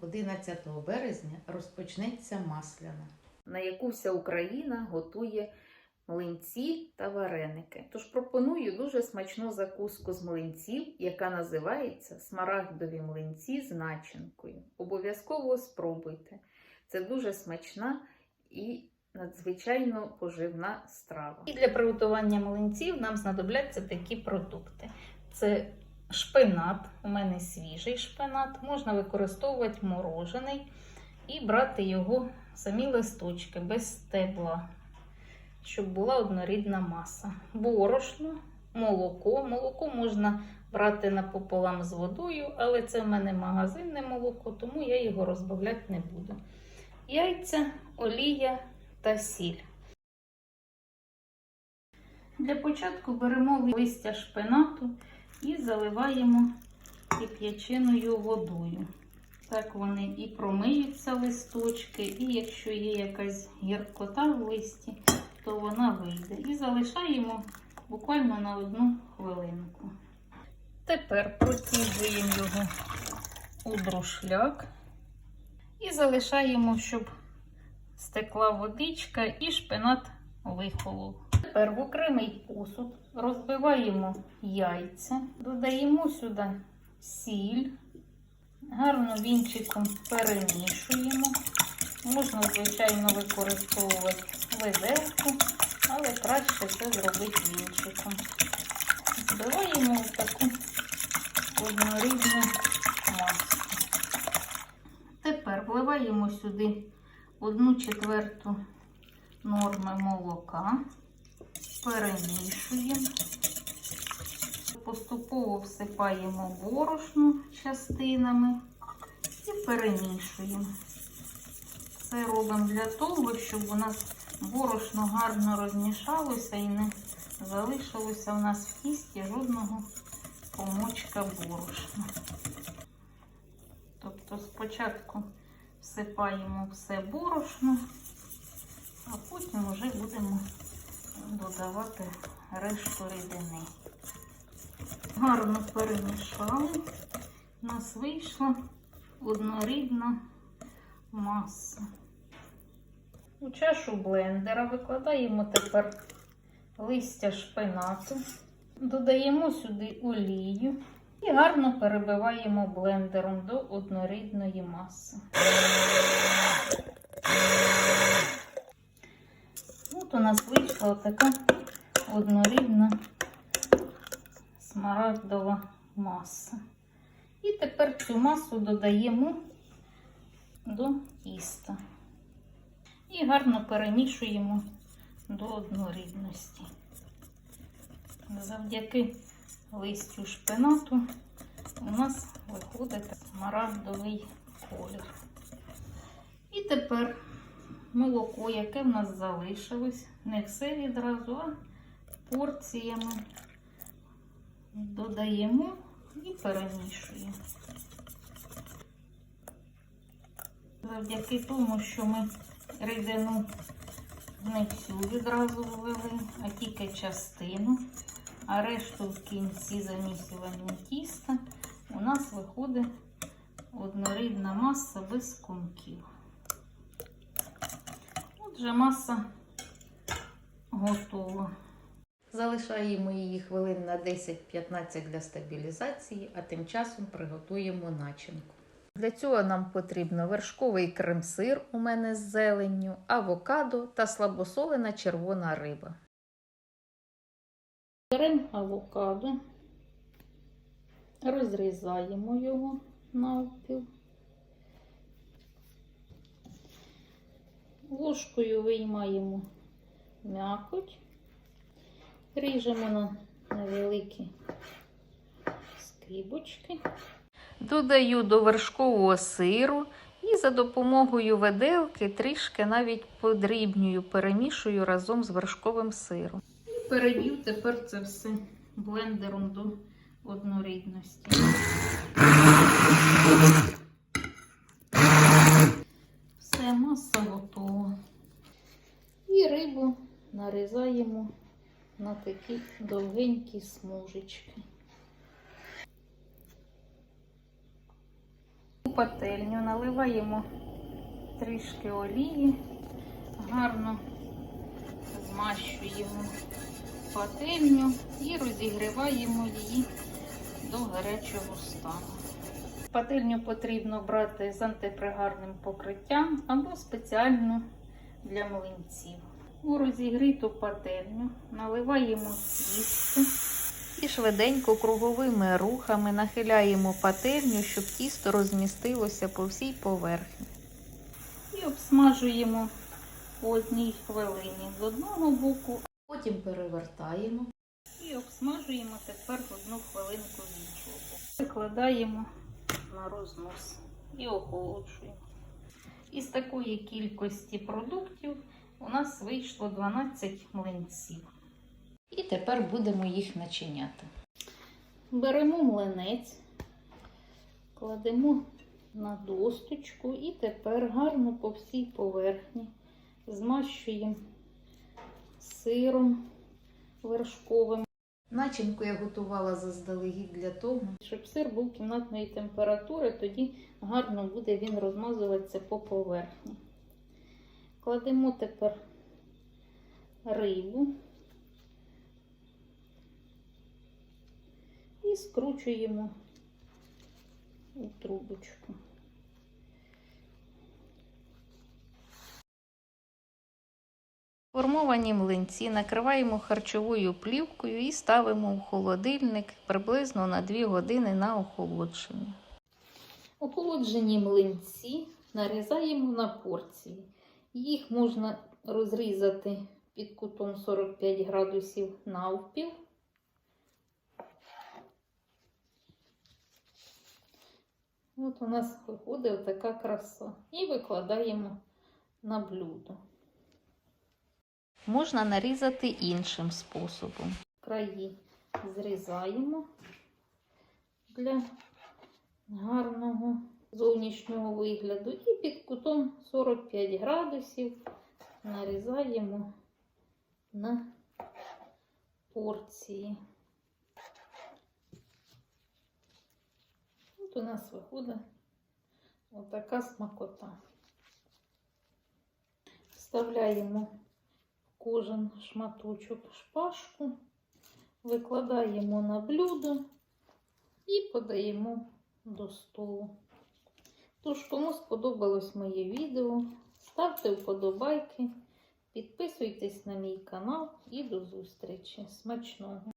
11 березня розпочнеться масляна, на яку вся Україна готує млинці та вареники. Тож пропоную дуже смачну закуску з млинців, яка називається смарагдові млинці з начинкою. Обов'язково спробуйте. Це дуже смачна і надзвичайно поживна страва. І для приготування млинців нам знадобляться такі продукти: це шпинат, у мене свіжий шпинат, можна використовувати морожений і брати його самі листочки без стебла, щоб була однорідна маса. Борошно, молоко. Молоко можна брати напополам з водою, але це в мене магазинне молоко, тому я його розбавляти не буду. Яйця, олія та сіль. Для початку беремо листя шпинату і заливаємо кип'ячиною водою. Так вони і промиються листочки, і якщо є якась гіркота в листі, то вона вийде. І залишаємо буквально на одну хвилинку. Тепер проціджуємо його у друшляк і залишаємо, щоб стекла водичка і шпинат вихолов. Тепер в окремий посуд розбиваємо яйця, додаємо сюди сіль, гарно вінчиком перемішуємо. Можна, звичайно, використовувати виделку, але краще це зробити вінчиком. Збиваємо в таку однорідну масу. Тепер вливаємо сюди одну четверту норми молока, перемішуємо, поступово всипаємо борошно частинами і перемішуємо. Це робимо для того, щоб у нас борошно гарно розмішалося і не залишилося у нас в тісті жодного комочка борошна. Тобто спочатку всипаємо все борошно, а потім вже будемо додавати решту рідини. Гарно перемішали. У нас вийшла однорідна маса. У чашу блендера викладаємо тепер листя шпинату, додаємо сюди олію і гарно перебиваємо блендером до однорідної маси. У нас вийшла така однорідна смарагдова маса. І тепер цю масу додаємо до тіста. І гарно перемішуємо до однорідності. Завдяки листю шпинату у нас виходить смарагдовий колір. І тепер молоко, яке в нас залишилось, не все відразу, а порціями додаємо і перемішуємо. Завдяки тому, що ми рідину не всю відразу ввели, а тільки частину, а решту в кінці замісювання тіста у нас виходить однорідна маса без комків. Отже, маса готова. Залишаємо її хвилин на 10-15 для стабілізації, а тим часом приготуємо начинку. Для цього нам потрібно вершковий крем-сир у мене з зеленню, авокадо та слабосолена червона риба. Беремо авокадо, розрізаємо його навпіл. Ложкою виймаємо м'якоть, ріжемо на невеликі скибочки. Додаю до вершкового сиру і за допомогою виделки трішки навіть подрібнюю, перемішую разом з вершковим сиром. І переб'ю тепер це все блендером до однорідності. Все, маса готова. І рибу нарізаємо на такі довгенькі смужечки. пательню, наливаємо трішки олії, гарно змащуємо пательню і розігріваємо її до гарячого стану. Пательню потрібно брати з антипригарним покриттям або спеціальну для млинців. У розігріту пательню наливаємо тісто і швиденько круговими рухами нахиляємо пательню, щоб тісто розмістилося по всій поверхні. І обсмажуємо по одній хвилині з одного боку, потім перевертаємо і обсмажуємо тепер одну хвилинку з іншого боку. Викладаємо на рознос і охолоджуємо. Із такої кількості продуктів у нас вийшло 12 млинців. І тепер будемо їх начиняти. Беремо млинець, кладемо на досточку і тепер гарно по всій поверхні змащуємо сиром вершковим. Начинку я готувала заздалегідь для того, щоб сир був кімнатної температури, тоді гарно буде він розмазуватися по поверхні. Кладемо тепер рибу і скручуємо у трубочку. Формовані млинці накриваємо харчовою плівкою і ставимо в холодильник приблизно на 2 години на охолодження. Охолоджені млинці нарізаємо на порції. Їх можна розрізати під кутом 45 градусів навпіл. От у нас виходить така краса. І викладаємо на блюдо. Можна нарізати іншим способом. Краї зрізаємо для гарного зовнішнього вигляду і під кутом 45 градусів нарізаємо на порції. От у нас виходить отака смакота. Вставляємо в кожен шматочок шпажку, викладаємо на блюдо і подаємо до столу. Тож, кому сподобалось моє відео, ставте вподобайки, підписуйтесь на мій канал і до зустрічі. Смачного!